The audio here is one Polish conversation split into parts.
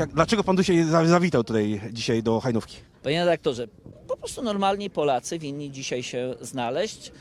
jak, dlaczego pan dzisiaj za- zawitał tutaj dzisiaj do Hajnówki? Panie redaktorze, po prostu normalni Polacy winni dzisiaj się znaleźć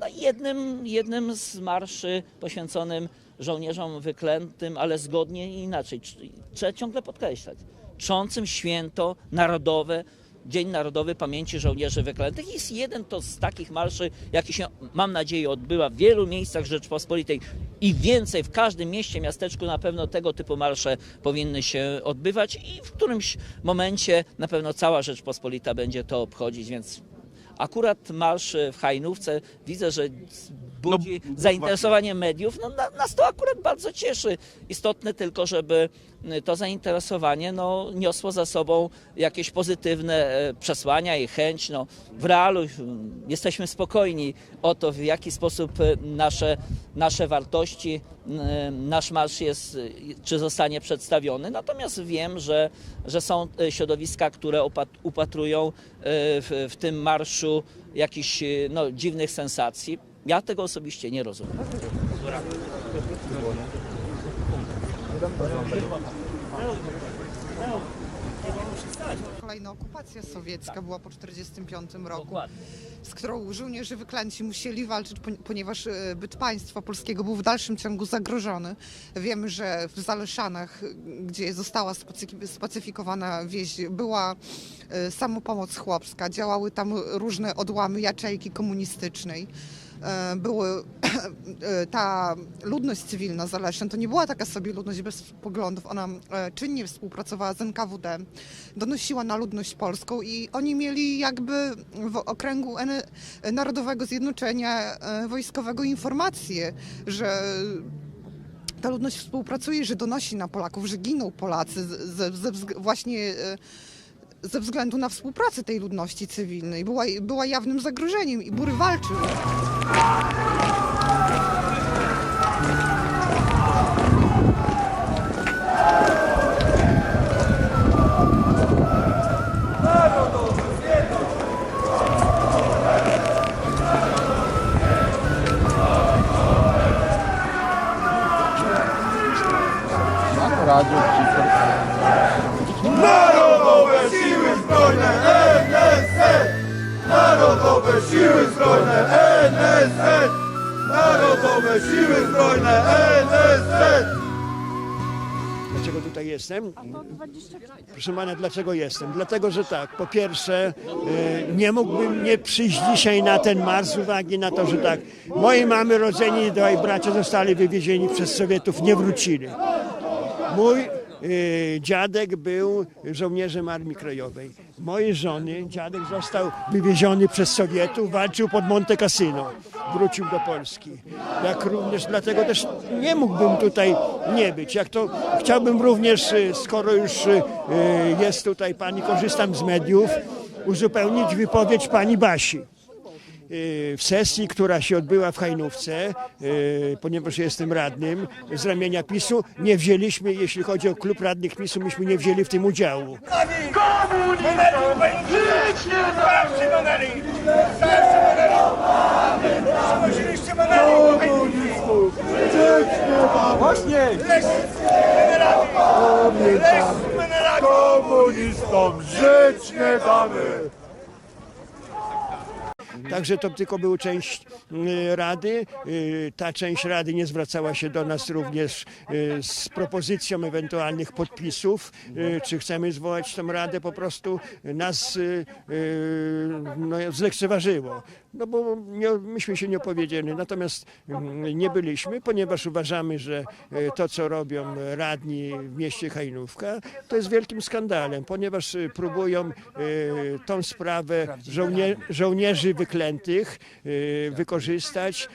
na jednym, jednym z marszy poświęconym żołnierzom wyklętym, ale zgodnie i inaczej. Tr- Trzeba ciągle podkreślać. Trzącym święto narodowe, Dzień Narodowy Pamięci Żołnierzy Wyklętych. Jest jeden to z takich marszy, jaki się, mam nadzieję, odbywa w wielu miejscach Rzeczpospolitej i więcej, w każdym mieście, miasteczku na pewno tego typu marsze powinny się odbywać i w którymś momencie na pewno cała Rzeczpospolita będzie to obchodzić, więc akurat marsz w Hajnówce widzę, że budzi No, zainteresowanie mediów. No, na- nas to akurat bardzo cieszy. Istotne tylko, żeby to zainteresowanie no, niosło za sobą jakieś pozytywne e, przesłania i chęć. No, w realu jesteśmy spokojni o to, w jaki sposób e, nasze, nasze wartości, nasz marsz jest, e, czy zostanie przedstawiony. Natomiast wiem, że, że są e, środowiska, które upatrują e, w, w tym marszu jakichś e, no, dziwnych sensacji. Ja tego osobiście nie rozumiem. Kolejna okupacja sowiecka była po 1945 roku, Dokładnie. z którą żołnierze wyklęci musieli walczyć, poni- ponieważ e, byt państwa polskiego był w dalszym ciągu zagrożony. Wiemy, że w Zaleszanach, gdzie została spacyfikowana wieś, była e, samopomoc chłopska, działały tam różne odłamy jaczejki komunistycznej. E, Były, e, ta ludność cywilna Zaleszan to nie była taka sobie ludność bez poglądów, ona e, czynnie współpracowała z NKWD, donosiła na ludność polską i oni mieli jakby w okręgu Narodowego Zjednoczenia Wojskowego informację, że ta ludność współpracuje, że donosi na Polaków, że giną Polacy ze, ze, ze, właśnie ze względu na współpracę tej ludności cywilnej. Była, była jawnym zagrożeniem i Bury walczył. Narodowe Narodowe Siły Zbrojne NSZ! Narodowe Siły Zbrojne NSZ! Dlaczego tutaj jestem? Proszę pana, dlaczego jestem? Dlatego, że tak, po pierwsze, y, nie mógłbym nie przyjść dzisiaj na ten marsz z uwagi na to, że tak, moi mamy rodzeni dwaj bracia zostali wywiezieni przez Sowietów, nie wrócili. Mój y, dziadek był żołnierzem Armii Krajowej. Mojej żony dziadek został wywieziony przez Sowietów, walczył pod Monte Cassino. Wrócił do Polski. Jak również dlatego też nie mógłbym tutaj nie być. Jak to chciałbym również, y, skoro już y, jest tutaj pani, korzystam z mediów, uzupełnić wypowiedź pani Basi y, w sesji, która się odbyła w Hajnówce, y, ponieważ jestem radnym z ramienia PiSu, nie wzięliśmy, jeśli chodzi o klub radnych PiSu, myśmy nie wzięli w tym udziału. Komunistom żyć nie damy! Także to tylko była część y, Rady. Y, Ta część Rady nie zwracała się do nas również y, z propozycją ewentualnych podpisów, czy chcemy zwołać tą Radę, po prostu nas no, zlekceważyło. No bo nie, myśmy się nie opowiedzieli, natomiast mm, nie byliśmy, ponieważ uważamy, że to, co robią radni w mieście Hajnówka, to jest wielkim skandalem, ponieważ próbują tą sprawę żołnie, żołnierzy wyklętych y, wykorzystać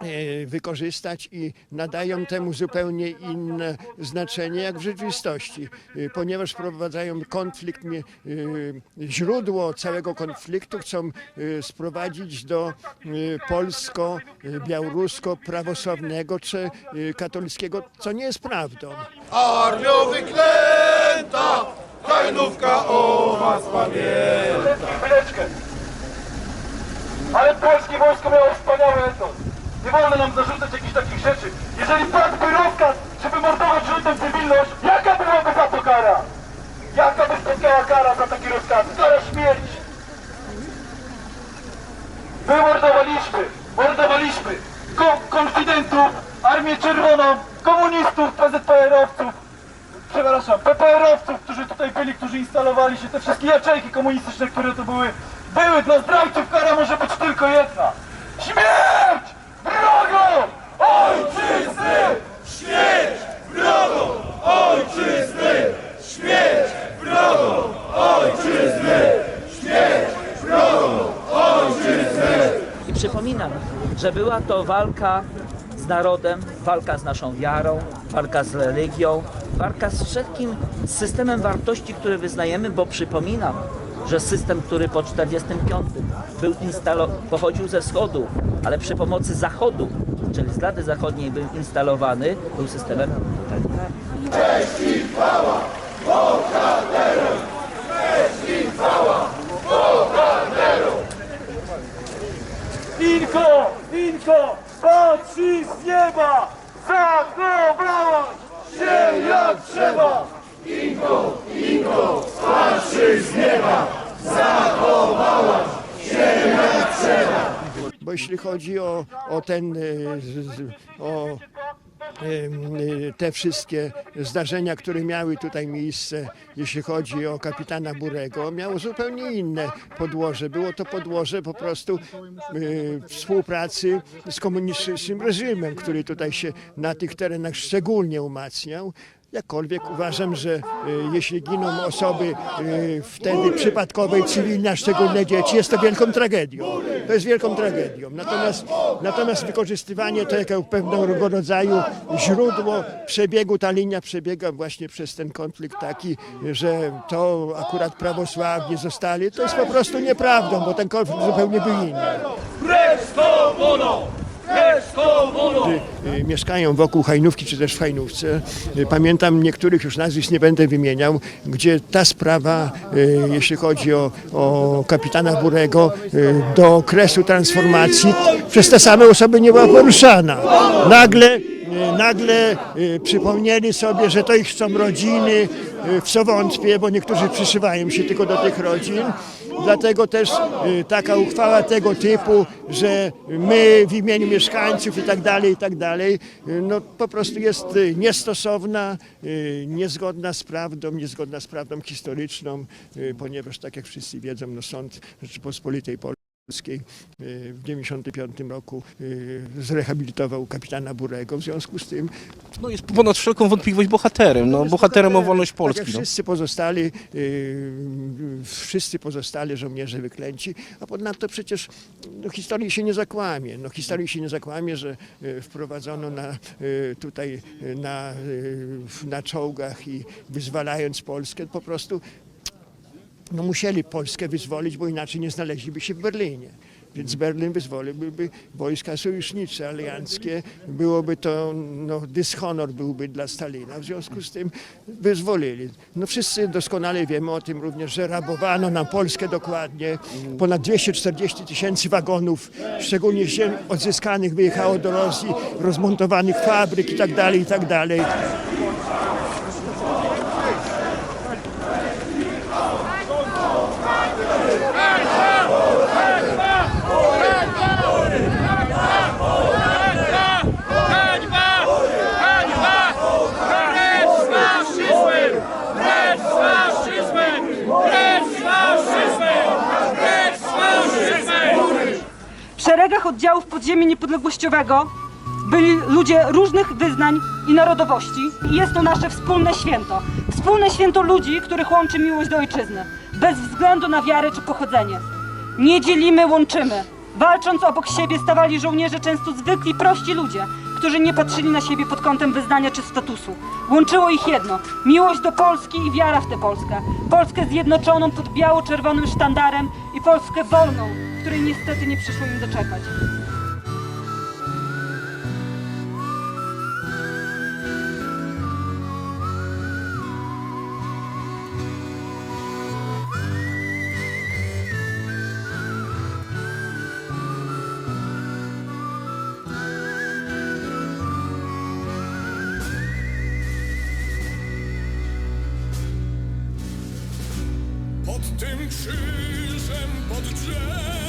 e, wykorzystać i nadają temu zupełnie inne znaczenie jak w rzeczywistości, e, ponieważ wprowadzają konflikt, e, źródło całego konfliktu chcą e, sprowadzić do e, polsko-białorusko-prawosławnego czy e, katolickiego, co nie jest prawdą. Armio wyklęta! Hajnówka o was pamięta! Ale polskie wojsko miało wspaniały etos. Nie wolno nam zarzucać jakichś takich rzeczy. Jeżeli padłby rozkaz, żeby mordować żółtą cywilność, jaka byłaby za to kara? spotkała kara za takie rozkazy. Kara śmierci. My mordowaliśmy, mordowaliśmy ko- konfidentów, Armię Czerwoną, komunistów, PZPR-owców, przepraszam, PPR-owców, którzy tutaj byli, którzy instalowali się, te wszystkie jaczejki komunistyczne, które tu były, były dla zdrajców, kara może być tylko jedna. Śmierć wrogom ojczyzny! Śmierć wrogom ojczyzny! Śmierć wrogom ojczyzny! Śmierć wrogom ojczyzny! I przypominam, że była to walka z narodem, walka z naszą wiarą, walka z religią, walka z wszelkim systemem wartości, które wyznajemy, bo przypominam, że system, który po 45 był instalo- pochodził ze wschodu, ale przy pomocy zachodu, czyli z Rady Zachodniej był instalowany, był systemem totalitarnym. Inko, Inko, patrzy z nieba, zachowałaś się jak trzeba. Bo jeśli chodzi o, o ten, e, o em, e, te wszystkie zdarzenia, które miały tutaj miejsce, jeśli chodzi o kapitana Burego, miało zupełnie inne podłoże. Było to podłoże po prostu e, współpracy z komunistycznym reżimem, który tutaj się na tych terenach szczególnie umacniał. Jakkolwiek uważam, że e, jeśli giną osoby e, wtedy przypadkowe i cywilne, a szczególnie dzieci, jest to wielką tragedią. To jest wielką tragedią. Natomiast, natomiast wykorzystywanie to jako pewnego rodzaju źródło przebiegu, ta linia przebiega właśnie przez ten konflikt taki, że to akurat prawosławni zostali, to jest po prostu nieprawdą, bo ten konflikt zupełnie był inny. Precz z komuną! Precz z komuną! y, mieszkają wokół Hajnówki czy też w Hajnówce. Y, Pamiętam niektórych już nazwisk nie będę wymieniał, gdzie ta sprawa, y, jeśli chodzi o, o kapitana Burego, y, do okresu transformacji przez te same osoby nie była poruszana. Nagle, y, nagle y, przypomnieli sobie, że to ich chcą rodziny, y, w co wątpię, bo niektórzy przyszywają się tylko do tych rodzin. Dlatego też y, taka uchwała tego typu, że my w imieniu mieszkańców i tak dalej, i tak dalej, no po prostu jest niestosowna, niezgodna z prawdą, niezgodna z prawdą historyczną, ponieważ tak jak wszyscy wiedzą, no Sąd Rzeczypospolitej Polskiej Polskiej y, w 1995 roku y, zrehabilitował kapitana Burego. W związku z tym No jest ponad wszelką wątpliwość bohaterem, no bohaterem o wolność tak Polski. jak No. wszyscy pozostali, y, wszyscy pozostali żołnierze wyklęci, a ponadto przecież no, historii się nie zakłamie. No, historii się nie zakłamie, że wprowadzono na, tutaj na, na czołgach i wyzwalając Polskę po prostu no, musieli Polskę wyzwolić, bo inaczej nie znaleźliby się w Berlinie. Więc Berlin wyzwoliłby wojska sojusznicze, alianckie. Byłoby to, no, dyshonor byłby dla Stalina. W związku z tym wyzwolili. No wszyscy doskonale wiemy o tym również, że rabowano nam Polskę dokładnie. Ponad 240 tysięcy wagonów, szczególnie ziem odzyskanych, wyjechało do Rosji, rozmontowanych fabryk i tak dalej, i tak dalej. Hańba! Hańba! Precz z faszyzmem! Precz z faszyzmem! Precz z faszyzmem! Precz z faszyzmem! W szeregach oddziałów podziemia niepodległościowego byli ludzie różnych wyznań i narodowości i jest to nasze wspólne święto. Wspólne święto ludzi, których łączy miłość do ojczyzny, bez względu na wiarę czy pochodzenie. Nie dzielimy, łączymy. Walcząc obok siebie stawali żołnierze często zwykli, prości ludzie, którzy nie patrzyli na siebie pod kątem wyznania czy statusu. Łączyło ich jedno miłość do Polski i wiara w tę Polskę. Polskę zjednoczoną pod biało-czerwonym sztandarem i Polskę wolną, której niestety nie przyszło im doczekać. Tym krzyżem, pod drzewem